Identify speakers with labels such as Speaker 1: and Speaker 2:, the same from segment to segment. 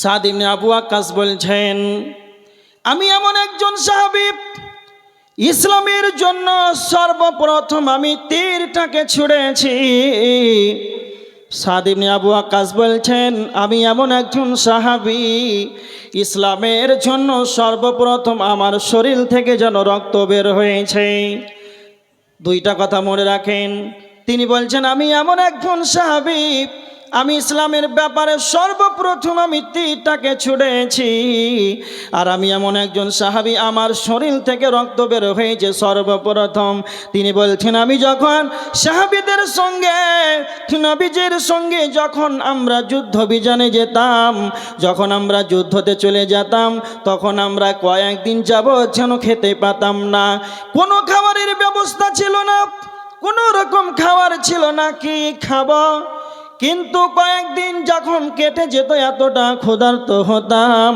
Speaker 1: সাদ আবু আকাশ বলছেন, আমি এমন একজন সাহাবিব ইসলামের জন্য সর্বপ্রথম আমি তীরটাকে ছুঁড়েছি। সাদ ইবনে আবু আকাশ বলছেন, আমি এমন একজন সাহাবি, ইসলামের জন্য সর্বপ্রথম আমার শরীর থেকে যেন রক্ত বের হয়েছে। দুইটা কথা মনে রাখেন। তিনি বলছেন, আমি এমন একজন সাহাবি আমি ইসলামের ব্যাপারে সর্বপ্রথম আমি তীরটাকে ছুড়েছি। আর আমি এমন একজন সাহাবি, আমার শরীর থেকে রক্ত বের হয়েছে সর্বপ্রথম। তিনি বলছেন, আমি যখন সাহাবিদের সঙ্গে, নবীজির সঙ্গে যখন আমরা যুদ্ধ বিজানে যেতাম, যখন আমরা যুদ্ধতে চলে যেতাম, তখন আমরা কয়েকদিন যাব যেন খেতে পাতাম না। কোনো খাবারের ব্যবস্থা ছিল না, কোনো রকম খাবার ছিল না, কি খাব? কিন্তু কয়েকদিন যখন কেটে যেত, এতটা ক্ষুধার্ত হতাম।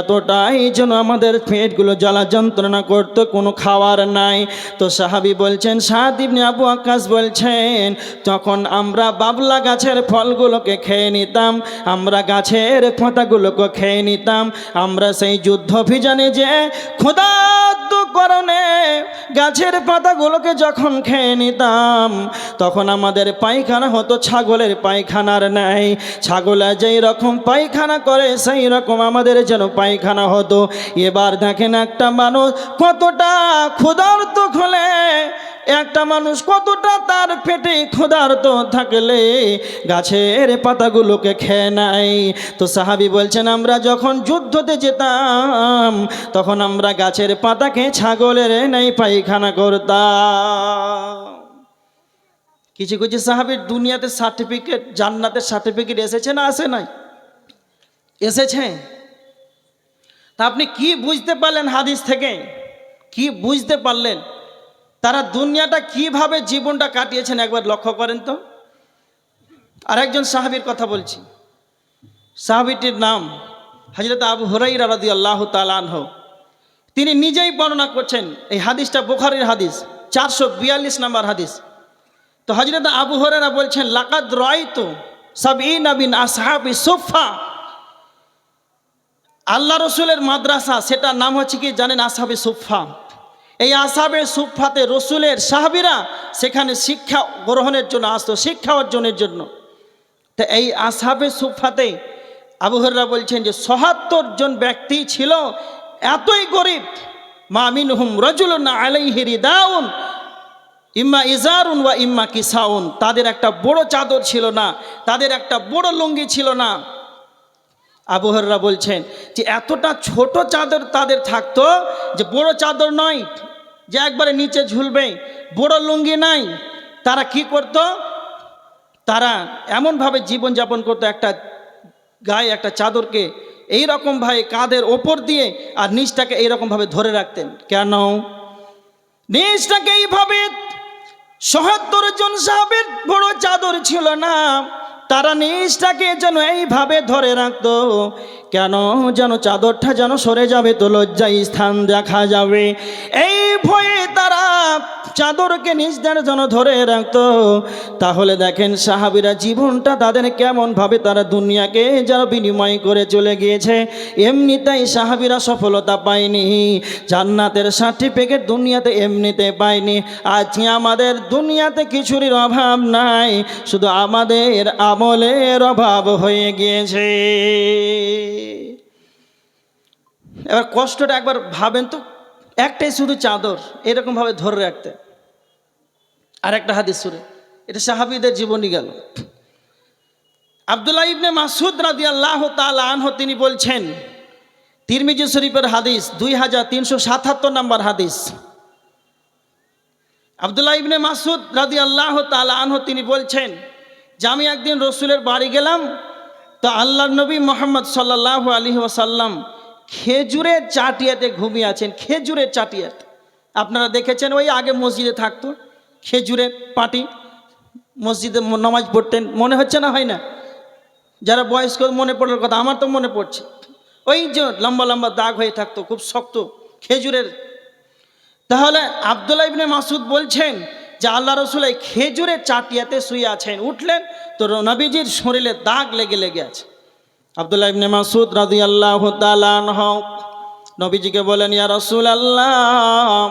Speaker 1: এতটাই যেন আমাদের পেটগুলো জ্বালা যন্ত্রণা করতো, কোনো খাওয়ার নাই। তো সাহাবি বলছেন, সাদ ইবনে আবু আকাশ বলছেন তখন আমরা বাবলা গাছের ফলগুলোকে খেয়ে নিতাম, আমরা গাছের পাতাগুলোকে খেয়ে নিতাম, আমরা সেই যুদ্ধ ভিজানে যে ক্ষুধার্ত করণে গাছের পাতাগুলোকে যখন খেয়ে নিতাম, তখন আমাদের পায়খানা হতো ছাগলের পায়খানার নাই ছাগলা যেই রকম পায়খানা করে, সেই রকম আমাদের যেন পায়খানা হতো। এবার দেখেন একটা মানুষ কতটা ক্ষুধার্ত হলে একটা মানুষ কতটা তার পেটে ক্ষুধার্ত থাকলে গাছের পাতাগুলোকে খেয়ে নাই তো সাহাবি বলছেন, আমরা যখন যুদ্ধতে যেতাম, তখন আমরা গাছের পাতাকে ছাগলের নেই পায়খানা করতাম। কিছু কিছু সাহাবির দুনিয়াতে সার্টিফিকেট জান্নাতের সার্টিফিকেট এসেছে না আসে নাই? এসেছে। তা আপনি কি বুঝতে পারলেন হাদিস থেকে? কি বুঝতে পারলেন? তারা দুনিয়াটা কীভাবে জীবনটা কাটিয়েছেন একবার লক্ষ্য করেন তো? আর একজন সাহাবির কথা বলছি। সাহাবিটির নাম হজরত আবু হরাই রাদি আল্লাহ তালানহ তিনি নিজেই বর্ণনা করছেন এই হাদিসটা বুখারির হাদিস, চারশো বিয়াল্লিশ নম্বর হাদিস। তো হজরত আবু হরেরা বলছেন, লাকাদ রয় তো সব ই নবীন আসহাবি সুফা আল্লাহ রসুলের মাদ্রাসা, সেটার নাম হচ্ছে কি জানেন, আসহাবি সুফা এই আসাবে সুফাতে রসুলের সাহাবিরা সেখানে শিক্ষা গ্রহণের জন্য আসতো, শিক্ষা অর্জনের জন্য। তো এই আসাবে সুফাতে আবুহররা বলছেন যে, সহাত্তর জন ব্যক্তি ছিল, এতই গরিব। মামিন হুম রজুল আলাইহি রিদাউন, ইম্মা ইজারুন বা ইম্মা কিসাউন। তাদের একটা বড় চাদর ছিল না, তাদের একটা বড় লুঙ্গি ছিল না। আবহাওয়ারা বলছেন যে এতটা ছোট চাদর তাদের থাকতো যে বড় চাদর নয়, যে একবারে নিচে ঝুলবে, বড় লুঙ্গি নাই। তারা কি করত? তারা এমনভাবে জীবনযাপন করতো একটা গায়ে একটা চাদরকে এই রকমভাবে কাঁধের ওপর দিয়ে আর নিচটাকে এইরকমভাবে ধরে রাখতেন। কেন? নিচটাকে এইভাবে সহাত্তর জন সাহাবের বড় চাদর ছিল না। তারা নিজটাকে যেন এইভাবে ধরে রাখত। কেন যেন চাদরটা যেন সরে যাবে তো লজ্জায় স্থান দেখা যাবে। এই ভয়ে চাদরকে নিজদের যেন ধরে রাখতো। তাহলে দেখেন সাহাবিরা জীবনটা তাদের কেমনভাবে তারা দুনিয়াকে যেন বিনিময় করে চলে গিয়েছে। এমনিতেই সাহাবিরা সফলতা পায়নি, জান্নাতের সার্টিফিকেট দুনিয়াতে এমনিতে পায়নি। আজকে আমাদের দুনিয়াতে কিছুরই অভাব নাই, শুধু আমাদের আমলের অভাব হয়ে গিয়েছে। এবার কষ্টটা একবার ভাবেন তো একটাই শুধু চাদর, এরকমভাবে ধরে রাখতে। আর একটা হাদিস সুরে এটা সাহাবিদের জীবনী গেল। আবদুল্লাহ ইবনে মাসুদ রাদি আল্লাহ আনহ, তিনি বলছেন, তিরমিজি শরীফের হাদিস দুই হাজার তিনশো সাতাত্তর নম্বর হাদিস। আবদুল্লাহ ইবনে মাসুদ রাদি আল্লাহ আনহ, তিনি বলছেন, যে আমি একদিন রসুলের বাড়ি গেলাম, তো আল্লাহ নবী মোহাম্মদ সাল্লাহ আলী ওয়াসাল্লাম খেজুরের চাটিয়াতে ঘুমিয়ে আছেন, খেজুরের চাটিয়াতে। আপনারা দেখেছেন ওই আগে মসজিদে থাকতো, খেজুরের পাটি, মসজিদে নমাজ পড়তেন, মনে হচ্ছে না, হয় না? যারা বয়স্ক, মনে পড়ার কথা, আমার তো মনে পড়ছে। ওই যে লম্বা লম্বা দাগ হয়ে থাকতো, খুব শক্ত খেজুরের। তাহলে আবদুল্লাহ ইবনে মাসুদ বলছেন যে, আল্লাহ রসুল এই খেজুরের চাটিয়াতে শুয়ে আছেন, উঠলেন, তো নবীজির শরীরে দাগ লেগে লেগে আছে। আবদুল্লাহ ইবনে মাসুদ রাদিয়াল্লাহু তাআলা আনহু নবীজিকে বলেন, ইয়া রসুল আল্লাহ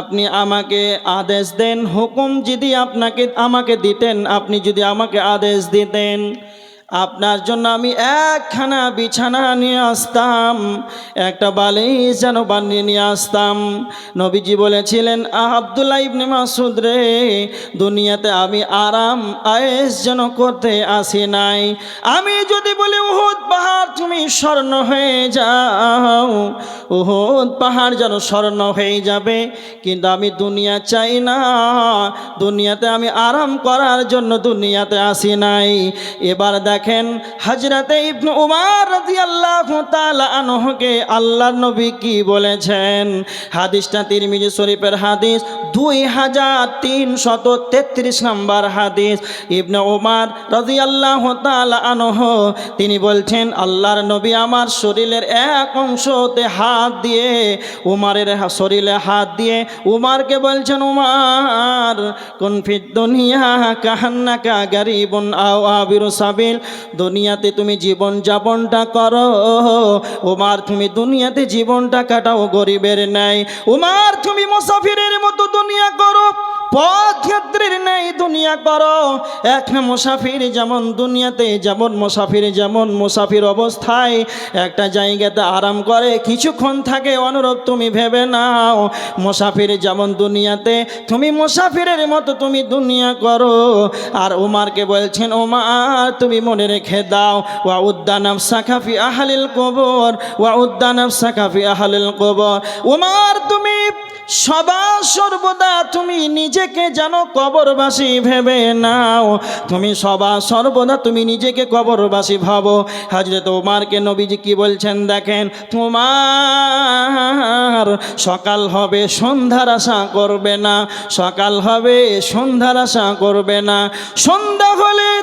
Speaker 1: আপনি আমাকে আদেশ দেন, হুকুম যদি আপনাকে, আমাকে দিতেন, আপনি যদি আমাকে আদেশ দিতেন আপনার জন্য আমি একখানা বিছানা নিয়ে আসতাম, একটা বালিশ যেন বানিয়ে নিয়ে আসতাম। নবীজি বলেছিলেন আবদুল্লা ইবনে মাসুদ রে, দুনিয়াতে আমি আরাম আয়েস যেন করতে আসি নাই। আমি যদি বলি, উহুদ পাহাড় তুমি স্বর্ণ হয়ে যাও উহুদ পাহাড় যেন স্বর্ণ হয়ে যাবে। কিন্তু আমি দুনিয়া চাই না। দুনিয়াতে আমি আরাম করার জন্য দুনিয়াতে আসি নাই। এবার দেখেন হাজরাতে ইবনু উমার রাদিয়াল্লাহু তাআলা আনহুকে নবী কি বলেছেন? হাদিসটা তিরমিজি শরীফের হাদিস দুই হাজার তিনশত তেত্রিশ নম্বর হাদিস। ইবনে উমার রাদিয়াল্লাহু তাআলা আনহু, তিনি বলছেন, আল্লাহর নবী আমার শরীরের এক অংশতে হাত দিয়ে, উমারের শরীরে হাত দিয়ে, উমারকে বলছেন, উমার, কোন ফিদ দুনিয়া, কাহান্নাকা গরিবুন আও আবিরু সাবিল। দুনিয়াতে তুমি জীবন যাপনটা করো, উমার তুমি দুনিয়াতে জীবনটা কাটাও গরিবের নাই উমার, তুমি মুসাফিরের মতো দুনিয়া করো পথযাত্রীর নেই দুনিয়া করো। এক মুসাফির যেমন দুনিয়াতে, যেমন মুসাফির যেমন মুসাফির অবস্থায়। একটা জায়গাতে আরাম করে, কিছুক্ষণ থাকে, অনুরূপ তুমি ভেবে নাও। মুসাফির যেমন দুনিয়াতে, তুমি মুসাফিরের মতো তুমি দুনিয়া করো। আর উমারকে বলছেন ওমার তুমি মনে রেখে দাও ওয়া উদ্দানাম সাকাফি আহালিল কবর ওয়া উদ্দানাম সাকাফি আহালিল কবর। উমার, তুমি সদা সর্বদা তুমি নিজেকে যেন কবরবাসী ভেবে নাও। তুমি সবা সর্বদা তুমি নিজেকে কবরবাসী ভাবো। হাজরত উমারকে নবীজি কি বলছেন দেখেন? তোমার সকাল হবে, সন্ধ্যার আশা করবে না। সকাল হবে, সন্ধ্যার আশা করবে না। সন্ধ্যা হলে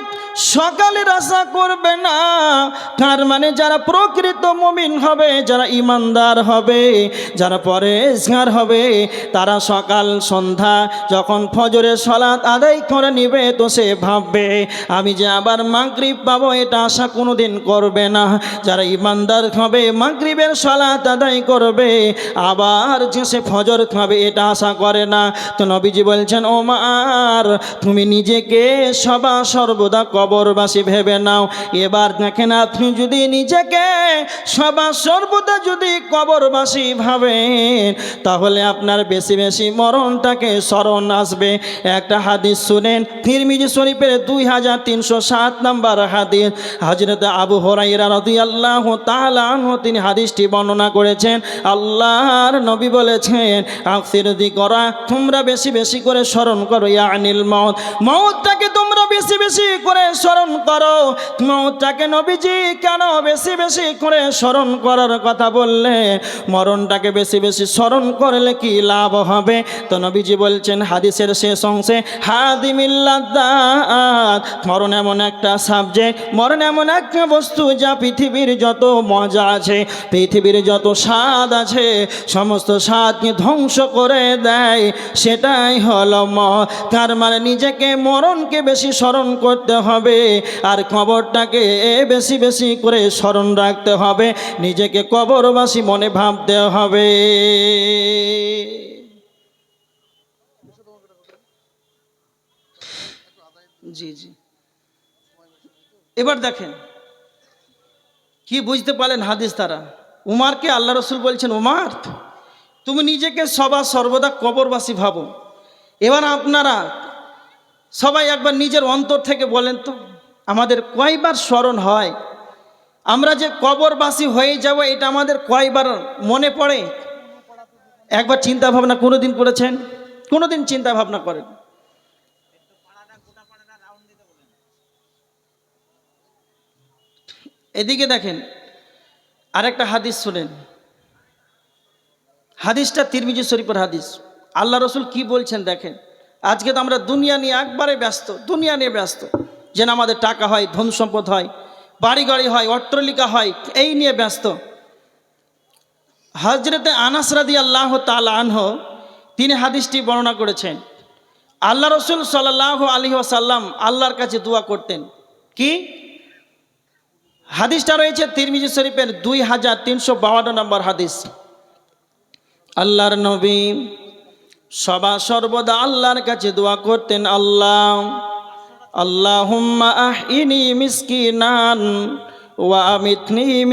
Speaker 1: সকালের আশা করবে না। তার মানে যারা প্রকৃত মুমিন হবে, যারা ইমানদার হবে, যারা পরেজগার হবে, তারা সকাল সন্ধ্যা যখন ফজরের সলাৎ আদায় করে নিবে, তো সে ভাববে, আমি যে আবার মাগরিব পাবো, এটা আশা কোনো দিন করবে না। যারা ইমানদার হবে মাগরিবের সলাৎ আদায় করবে, আবার যে সে ফজর খাবে, এটা আশা করে না। তো নবীজি বলছেন ও ওমার, তুমি নিজেকে সবা সর্বদা কবরবাসী ভেবে নাও। এবার দেখেন আপনি যদি নিজেকে সবা সর্বদা যদি কবরবাসী ভাবেন, তাহলে আপনার বেশি বেশি মরণটাকে স্মরণ আসবে। একটা হাদিস শুনেন ফিরমিজি শরীফের দুই হাজার তিনশো সাত নম্বর হাদিস। হাজরত আবু হরাইরা রদি আল্লাহ তিনি হাদিসটি বর্ণনা করেছেন। আল্লাহর নবী বলেছেন আকসিরদি করা তোমরা বেশি বেশি করে স্মরণ করো, ইয়া আনিল মত মতটাকে তোমরা বেশি বেশি করে স্মরণ করো। মতটাকে নবীজি কেন বেশি বেশি করে স্মরণ করার কথা বললে? মরণটাকে বেশি বেশি স্মরণ করলে কি লাভ হবে? তো নবীজি বলছেন, হাদিসের শেষ অংশে, হাদিমিল্লাদাত, মরণ এমন একটা সাবজেক্ট মরণ এমন একটা বস্তু যা পৃথিবীর যত মজা আছে, পৃথিবীর যত স্বাদ আছে, সমস্ত স্বাদকে ধ্বংস করে দেয়। সেটাই হলো মত। তার মানে নিজেকে মরণকে বেশি স্মরণ করতে হবে। আর কবরটাকে বেশি বেশি করে স্মরণ রাখতে হবে। নিজেকে কবরবাসী মনে ভাবতে হবে। জি জি। এবার দেখেন, কি বুঝতে পারলেন হাদিস তারা উমারকে আল্লাহ রসুল বলছেন, উমার, তুমি নিজেকে সবা সর্বদা কবরবাসী ভাবো। এবার আপনারা সবাই একবার নিজের অন্তর থেকে বলেন তো, আমাদের কয়বার স্মরণ হয়? আমরা যে কবরবাসী হয়ে যাব, এটা আমাদের কয়বার মনে পড়ে? একবার চিন্তা ভাবনা কোনো দিন করেছেন? কোনো দিন চিন্তা ভাবনা করেন? এদিকে দেখেন, আরেকটা হাদিস শুনেন। হাদিসটা তিরমিজি শরীফের হাদিস। আল্লাহ রসুল কি বলছেন দেখেন? আজকে তো আমরা দুনিয়া নিয়ে একবারে ব্যস্ত, দুনিয়া নিয়ে ব্যস্ত। যেন আমাদের টাকা হয়, ধন সম্পদ হয় বাড়ি গাড়ি হয়, অট্টলিকা হয়, এই নিয়ে ব্যস্ত। হজরতে আনাস রাদি আল্লাহ তাল আনহ, তিনি হাদিসটি বর্ণনা করেছেন, আল্লাহ রসুল সাল্লাহ আলী আসাল্লাম আল্লাহর কাছে দোয়া করতেন। কি? হাদিসটা রয়েছে তিরমিজি শরীফের দুই হাজার তিনশো বাউন্ন নম্বর হাদিস। আল্লাহর নবী সবা সর্বদা আল্লাহর কাছে দোয়া করতেন, আল্লাহ, আল্লাহুম্মা আহইনি মিসকিনান ওয়া আমিতনি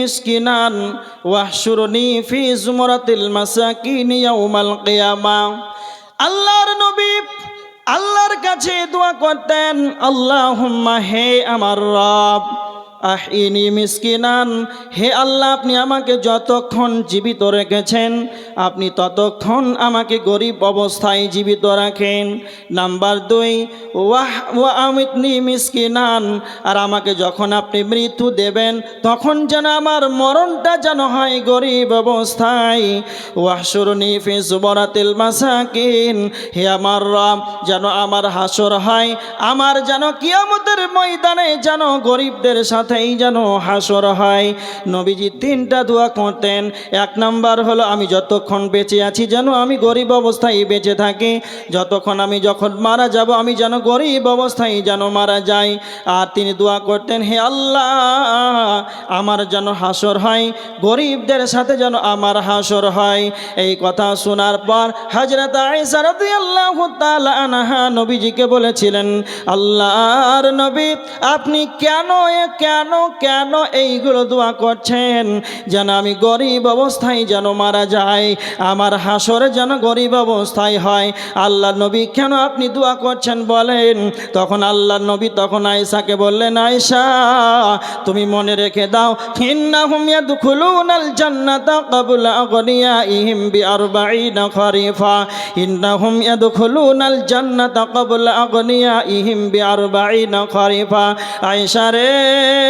Speaker 1: আল্লাহর নবী কাছে দোয়া করতেন, আল্লাহুম্মা হে আমার রব আহিনি মিসকিনান। হে আল্লাহ, আপনি আমাকে যতক্ষণ জীবিত রেখেছেন, আপনি ততক্ষণ আমাকে গরিব অবস্থায় জীবিত রাখেন। নাম্বার দুই, ওয়াহ, ওয়া আমিতনি মিসকিনান। আর আমাকে যখন আপনি মৃত্যু দেবেন, তখন যেন আমার মরণটা যেন হয় গরিব অবস্থায়। ওয়াহসুরনি ফি সুবরাতিল মাসাকিন। হে আমার রব, যেন আমার হাসর হয়, আমার যেন কিয়ামতের ময়দানে যেন গরিবদের সাথেই যেন হাসর হয়। নবীজি তিনটা দোয়া করতেন। এক নাম্বার হলো, আমি যতক্ষণ বেঁচে আছি যেন আমি গরিব অবস্থায় বেঁচে থাকি। যতক্ষণ আমি যখন মারা যাব, আমি যেন গরিব অবস্থায় যেন মারা যাই। আর তিনি দোয়া করতেন, হে আল্লাহ, আমার যেন হাসর হয়। গরিবদের সাথে যেন আমার হাসর হয়। এই কথা শোনার পর হজরত নবীজিকে বলেছিলেন, আল্লাহর নবী, আপনি কেন কেন কেন এইগুলো দোয়া করছেন? যেন আমি গরিব অবস্থায় যেন মারা যায় আমার হাসরে যেন গরিব অবস্থায় হয়। আল্লাহ নবী কেন আপনি দোয়া করছেন বলেন? তখন আল্লাহ নবী তখন আয়সাকে বললেন আয়সা তুমি মনে রেখে দাও, ইন্নাহুম ইয়াদখুলুনাল জান্নাতা ক্বাবলা আগনিয়াইহিম বিআরবাঈনা খরিফা। ইন্নাহুম ইয়াদখুলুনাল জান্নাতা ক্বাবলা আগনিয়াইহিম বিআরবাঈনা খরিফা। আয়েশা রে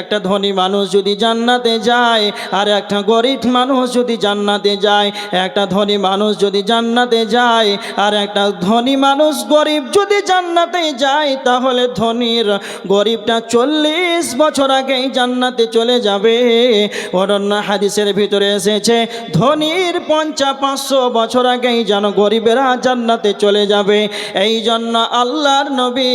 Speaker 1: একটা ধনী মানুষ যদি জান্নাতে যায় আর একটা গরিব মানুষ যদি জান্নাতে যায়, একটা ধনী মানুষ যদি জান্নাতে যায় আর একটা ধনী মানুষ গরিব যদি জান্নাতে যায়, তাহলে ধনীর গরিবটা চল্লিশ বছর আগেই জান্নাতে চলে যাবে। অরণ্য হাদিসের ভিতরে এসেছে, ধনীর পঞ্চা পাঁচশো বছর আগেই যেন গরিবেরা জান্নাতে চলে যাবে। এই জন্য আল্লাহর নবী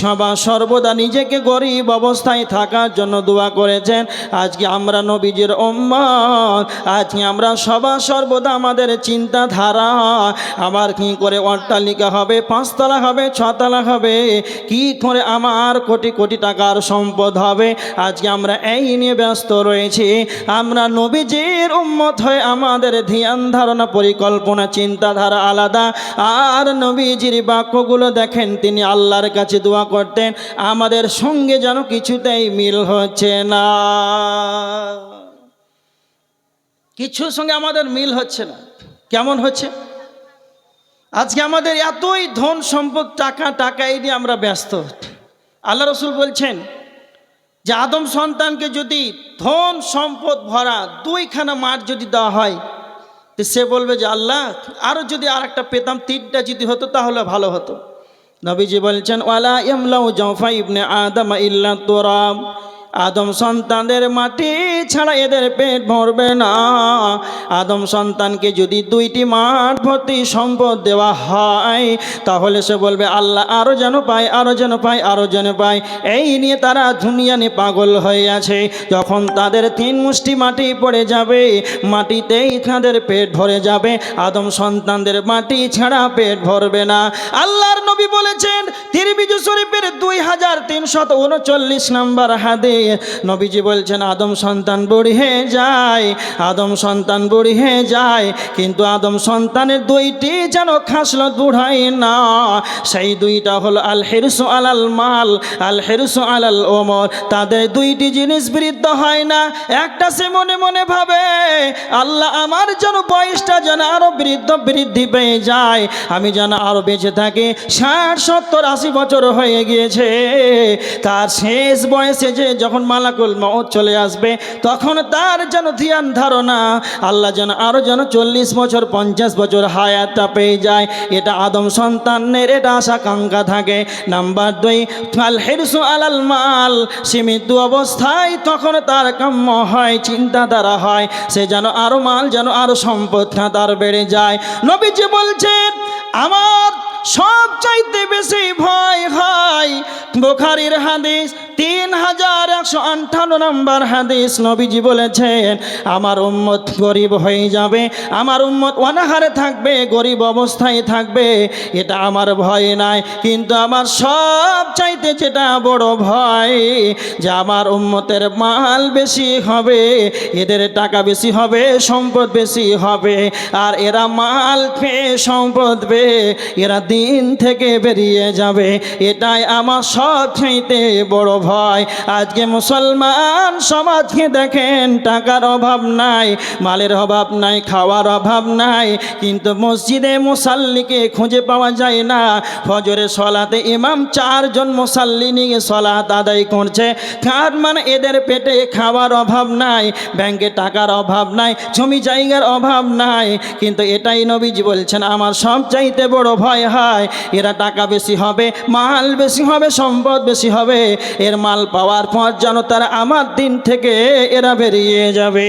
Speaker 1: সবা সর্বদা নিজেকে গরিব অবস্থায় থাকার জন্য দোয়া করেছেন। আজকে আমরা নবীজির ওম্মত আজকে আমরা সবা সর্বদা আমাদের চিন্তাধারা। আমার কি করে অট্টালিকা হবে, পাঁচতলা হবে, ছতলা হবে? কি করে আমার কোটি কোটি টাকার সম্পদ হবে? আজকে আমরা এই নিয়ে ব্যস্ত রয়েছি। আমরা নবীজির উম্মত হয়ে আমাদের ধ্যান ধারণা, পরিকল্পনা, চিন্তাধারা আলাদা। আর নবীজির বাক্যগুলো দেখেন, তিনি আল্লাহর কাছে দোয়া করতেন। আমাদের সঙ্গে যেন কিছুতেই মিল হচ্ছে না। কিছুর সঙ্গে আমাদের মিল হচ্ছে না। কেমন হচ্ছে? আজকে আমাদের এতই ধন সম্পদ, টাকা টাকা, এই নিয়ে আমরা ব্যস্ত। আল্লাহ রসুল বলছেন যে আদম সন্তানকে যদি ধন সম্পদ ভরা দুইখানা মাঠ যদি দেওয়া হয়, তো সে বলবে যে আল্লাহ আরও যদি আর একটা পেতাম, তিনটা যদি হতো, তাহলে ভালো হতো। নবীজি বলছেন ওয়ালা ইমলাউ জফা ইবনে আদম ইল্লা তোরাম আদম সন্তানদের মাটি ছাড়া এদের পেট ভরবে না। আদম সন্তানকে যদি দুইটি মাঠ ভর্তি সম্পদ দেওয়া হয়, তাহলে সে বলবে, আল্লাহ আরও যেন পায় আরও যেন পায় আরও যেন পায়। এই নিয়ে তারা দুনিয়ানে পাগল হয়ে আছে। যখন তাদের তিন মুষ্টি মাটি পড়ে যাবে, মাটিতেই তাদের পেট ভরে যাবে। আদম সন্তানদের মাটি ছাড়া পেট ভরবে না। আল্লাহর নবী বলেছেন তিরবিজু শরীফের দুই হাজার তিনশত উনচল্লিশ নম্বর হাদে নবীজি বলছেন, আদম সন্তান বুড়ি যায়, আদম সন্তান বুড়ি যায়, কিন্তু আদম সন্তানের দুইটি যেন খাসল বুড়াই না, সেই দুইটা হলো আল হেরসু আলাল মাল আল হেরসু আলাল ওমর, তাদের দুইটি জিনিস বৃদ্ধ হয় না। একটা সে মনে মনে ভাবে, আল্লাহ আমার যেন বয়সটা যেন আরও বৃদ্ধ বৃদ্ধি পেয়ে যায়, আমি যেন আরও বেঁচে থাকি। ষাট, সত্তর, আশি বছর হয়ে গিয়েছে, তার শেষ বয়সে যে যখন মালাকুল মত চলে আসবে, তখন তার যেন ধ্যান ধারণা, আল্লাহ যেন আরও যেন চল্লিশ বছর, পঞ্চাশ বছর হায়াতটা পেয়ে যায়। এটা আদম সন্তানের, এটা আশাকাঙ্ক্ষা থাকে। নাম্বার দুই আল হেরসু আলাল মাল সে মৃত্যু অবস্থায় তখন তার কাম্য হয়, চিন্তাধারা হয়। সে যেন আরও মাল, যেন আরও সম্পদটা তার বেড়ে যায়। নবীজি বলছেন, আমার সব চাইতে বেশি ভয় হয় বোখারির হাদিস তিন হাজার একশো আটান্ন নম্বর হাদিস নবীজি বলেছেন, আমার উম্মত গরিব হয়ে যাবে, আমার উম্মত অনাহারে থাকবে, গরিব অবস্থায় থাকবে, এটা আমার ভয় নাই, কিন্তু আমার সব চাইতে যেটা বড় ভয়, যে আমার উম্মতের মাল বেশি হবে, এদের টাকা বেশি হবে, সম্পদ বেশি হবে, আর এরা মাল পেয়ে সম্পদ পেয়ে এরা দিন থেকে বেরিয়ে যাবে, এটাই আমার সব চাইতে বড় ভয় আজকে মুসলমান সমাজকে দেখেন, টাকার অভাব নাই, মালের অভাব নাই, খাওয়ার অভাব নাই, কিন্তু মসজিদে মুসাল্লিকে খুঁজে পাওয়া যায় না। ফজরে সলাতে ইমাম চারজন মুসাল্লি নিয়ে সলাত আদায় করছে। কার মানে এদের পেটে খাওয়ার অভাব নাই, ব্যাংকে টাকার অভাব নাই, জমি জায়গার অভাব নাই। কিন্তু এটাই নবীজি বলছেন, আমার সব চাইতে বড় ভয় হয়, এরা টাকা বেশি হবে, মাল বেশি হবে, সম্পদ বেশি হবে। এর মাল পাওয়ার পর যেন তারা আমার দিন থেকে এরা বেরিয়ে যাবে।